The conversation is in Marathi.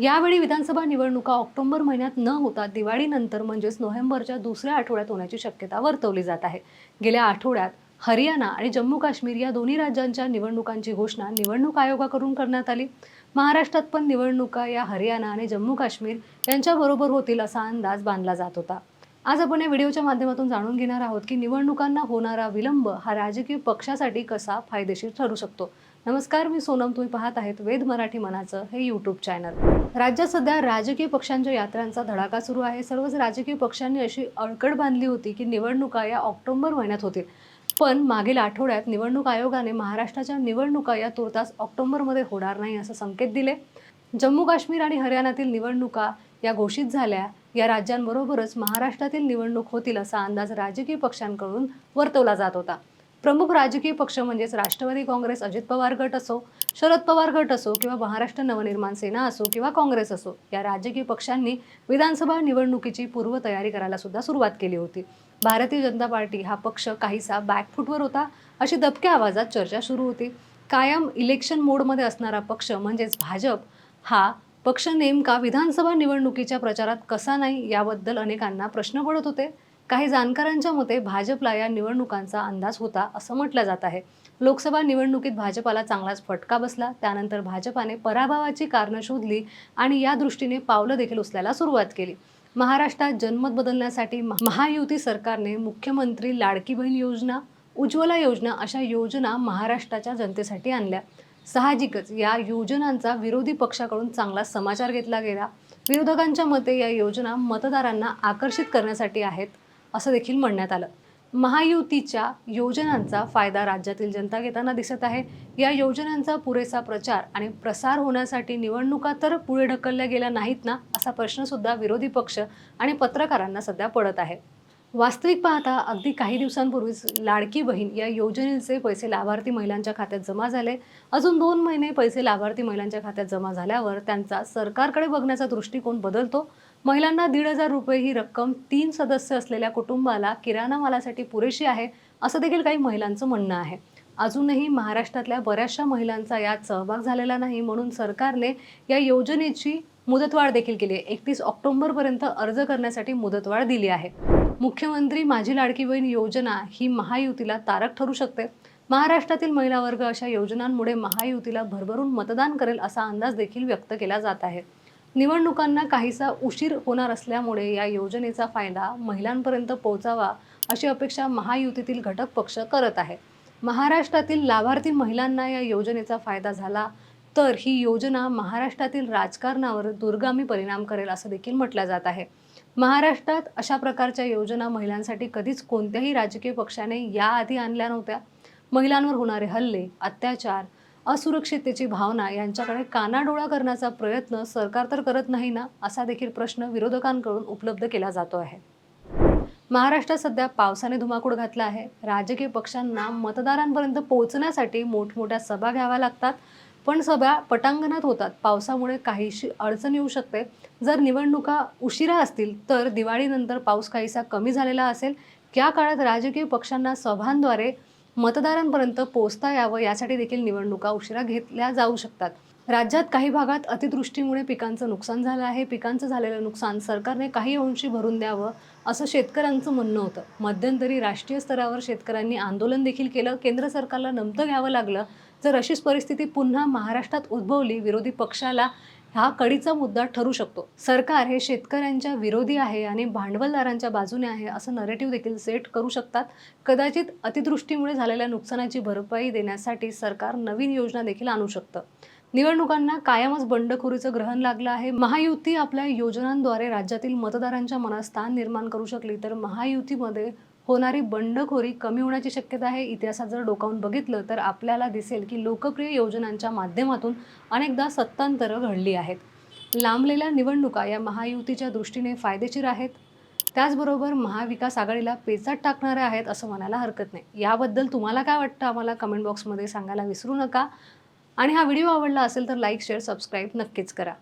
यावेळी विधानसभा निवडणुका ऑक्टोबर महिन्यात न होता दिवाळीनंतर म्हणजेच नोव्हेंबरच्या दुसऱ्या आठवड्यात होण्याची शक्यता वर्तवली जात आहे. गेल्या आठवड्यात हरियाणा आणि जम्मू काश्मीर या दोन्ही राज्यांच्या निवडणुकांची घोषणा निवडणूक आयोगाकडून करण्यात आली. महाराष्ट्रात पण निवडणुका या हरियाणा आणि जम्मू काश्मीर यांच्याबरोबर होतील असा अंदाज बांधला जात होता. आज आपण या व्हिडिओच्या माध्यमातून जाणून घेणार आहोत की निवडणुकांना होणारा विलंब हा राजकीय पक्षासाठी कसा फायदेशीर ठरू शकतो. नमस्कार मी सोनम. तुम्ही पाहत आहेत वेद मराठी मनाचं हे यूट्यूब चॅनल राज्यात सध्या राजकीय पक्षांच्या यात्रांचा धडाका सुरू आहे. सर्वच राजकीय पक्षांनी अशी अडकड बांधली होती की निवडणुका या ऑक्टोबर महिन्यात होतील. पण मागील आठवड्यात निवडणूक आयोगाने महाराष्ट्राच्या निवडणुका या तुर्तास ऑक्टोबरमध्ये होणार नाही असं संकेत दिले. जम्मू काश्मीर आणि हरियाणातील निवडणुका या घोषित झाल्या. या राज्यांबरोबरच महाराष्ट्रातील निवडणूक होतील असा अंदाज राजकीय पक्षांकडून वर्तवला जात होता. प्रमुख राजकीय पक्ष म्हणजेच राष्ट्रवादी काँग्रेस अजित पवार गट असो शरद पवार गट असो किंवा महाराष्ट्र नवनिर्माण सेना असो किंवा काँग्रेस असो या राजकीय पक्षांनी विधानसभा निवडणुकीची पूर्वतयारी करायला सुद्धा सुरुवात केली होती. भारतीय जनता पार्टी हा पक्ष काहीसा बॅकफूटवर होता अशी दबक्या आवाजात चर्चा सुरू होती. कायम इलेक्शन मोडमध्ये असणारा पक्ष म्हणजेच भाजप हा पक्ष नेमका विधानसभा निवडणुकीच्या प्रचारात कसा नाही याबद्दल अनेकांना प्रश्न पडत होते. काही जाणकारांच्या मते भाजपला या निवडणुकांचा अंदाज होता असं म्हटलं जात आहे. लोकसभा निवडणुकीत भाजपाला चांगलाच फटका बसला. त्यानंतर भाजपाने पराभवाची कारणं शोधली आणि या दृष्टीने पावलं देखील उचलायला सुरुवात केली. महाराष्ट्रात जनमत बदलण्यासाठी महायुती सरकारने मुख्यमंत्री लाडकी बहीण योजना उज्ज्वला योजना अशा योजना महाराष्ट्राच्या जनतेसाठी आणल्या. साहजिकच या योजनांचा विरोधी पक्षाकडून चांगला समाचार घेतला गेला. विरोधकांच्या मते या योजना मतदारांना आकर्षित करण्यासाठी आहेत. असं देखील म्हणण्यात आलं. महायुतीच्या योजनांचा फायदा राज्यातील जनता घेताना दिसत आहे. या योजनांचा पुरेसा प्रचार आणि प्रसार होण्यासाठी निवडणुका तर पुढे ढकलल्या गेल्या नाहीत ना असा प्रश्नसुद्धा विरोधी पक्ष आणि पत्रकारांना सध्या पडत आहे. वास्तविक पाहता अगदी काही दिवसांपूर्वीच लाडकी बहीण या योजनेचे पैसे लाभार्थी महिलांच्या खात्यात जमा झाले. अजून दोन महिने पैसे लाभार्थी महिलांच्या खात्यात जमा झाल्यावर त्यांचा सरकारकडे बघण्याचा दृष्टिकोन बदलतो. महिलांना दीड हजार रुपये ही रक्कम तीन सदस्य असलेल्या कुटुंबाला किराणा मालासाठी पुरेशी आहे असं देखील काही महिलांचं म्हणणं आहे. अजूनही महाराष्ट्रातल्या बऱ्याचशा महिलांचा यात सहभाग झालेला नाही म्हणून सरकारने या योजनेची मुदतवाढ देखील केली आहे. एकतीस ऑक्टोबरपर्यंत अर्ज करण्यासाठी मुदतवाढ दिली आहे. मुख्यमंत्री माझी लाडकी बहीण योजना ही महायुतीला तारक ठरू शकते. महाराष्ट्रातील महिला वर्ग अशा योजनांमुळे महायुतीला भरभरून मतदान करेल असा अंदाज देखील व्यक्त केला जात आहे. निवडणुकांना काहीसा उशीर होणार असल्यामुळे या योजनेचा फायदा महिलांपर्यंत पोहोचावा अशी अपेक्षा महायुतीतील घटक पक्ष करत आहे. महाराष्ट्रातील लाभार्थी महिलांना या योजनेचा फायदा झाला तर ही योजना महाराष्ट्रातील राजकारणावर दुर्गामी परिणाम करेल असं देखील म्हटलं जात आहे. महाराष्ट्रात अशा प्रकारच्या योजना महिलांसाठी कधीच कोणत्याही राजकीय पक्षाने याआधी आणल्या नव्हत्या. महिलांवर होणारे हल्ले अत्याचार असुरक्षिततेची भावना यांच्याकडे कानाडोळा करण्याचा प्रयत्न सरकार तर करत नाही ना असा देखील प्रश्न विरोधकांकडून उपलब्ध केला जातो आहे. महाराष्ट्रात सध्या पावसाने धुमाकूळ घातला आहे. राजकीय पक्षांना मतदारांपर्यंत पोहोचण्यासाठी मोठमोठ्या सभा घ्याव्या लागतात. पण सभा पटांगणात होतात. पावसामुळे काहीशी अडचण येऊ शकते. जर निवडणुका उशिरा असतील तर दिवाळीनंतर पाऊस काहीसा कमी झालेला असेल. त्या काळात राजकीय पक्षांना सभांद्वारे मतदारांपर्यंत पोहोचता यावं यासाठी देखील निवडणुका उशिरा घेतल्या जाऊ शकतात. राज्यात काही भागात अतिवृष्टीमुळे पिकांचं नुकसान झालं आहे. पिकांचं झालेलं नुकसान सरकारने काही अंशी भरून द्यावं असं शेतकऱ्यांचं म्हणणं होतं. मध्यंतरी राष्ट्रीय स्तरावर शेतकऱ्यांनी आंदोलन देखील केलं. केंद्र सरकारला नमतं घ्यावं लागलं. जर अशीच परिस्थिती पुन्हा महाराष्ट्रात उद्भवली विरोधी पक्षाला हा कडीचा मुद्दा ठरू शकतो. सरकार हे शेतकऱ्यांच्या विरोधी आहे आणि भांडवलदारांच्या बाजूने आहे असं नरेटिव्ह देखील सेट करू शकतात. कदाचित अतिदृष्टीमुळे झालेल्या नुकसानाची भरपाई देण्यासाठी सरकार नवीन योजना देखील आणू शकतं. निवडणुकांना कायमच बंडखोरीचं ग्रहण लागलं आहे. महायुती आपल्या योजनांद्वारे राज्यातील मतदारांच्या मनात स्थान निर्माण करू शकली तर महायुतीमध्ये होणारी बंडखोरी कमी होण्याची शक्यता आहे. इतिहासात जर डोकावून बघितलं तर आपल्याला दिसेल की लोकप्रिय योजनांच्या माध्यमातून अनेकदा सत्तांतरं घडली आहेत. लांबलेल्या निवडणुका या महायुतीच्या दृष्टीने फायदेशीर आहेत. त्याचबरोबर महाविकास आघाडीला पेचात टाकणाऱ्या आहेत असं म्हणायला हरकत नाही. याबद्दल तुम्हाला काय वाटतं? आम्हाला कमेंट बॉक्समध्ये सांगायला विसरू नका. आणि हा व्हिडिओ आवडला असेल तर लाईक शेअर सबस्क्राईब नक्कीच करा.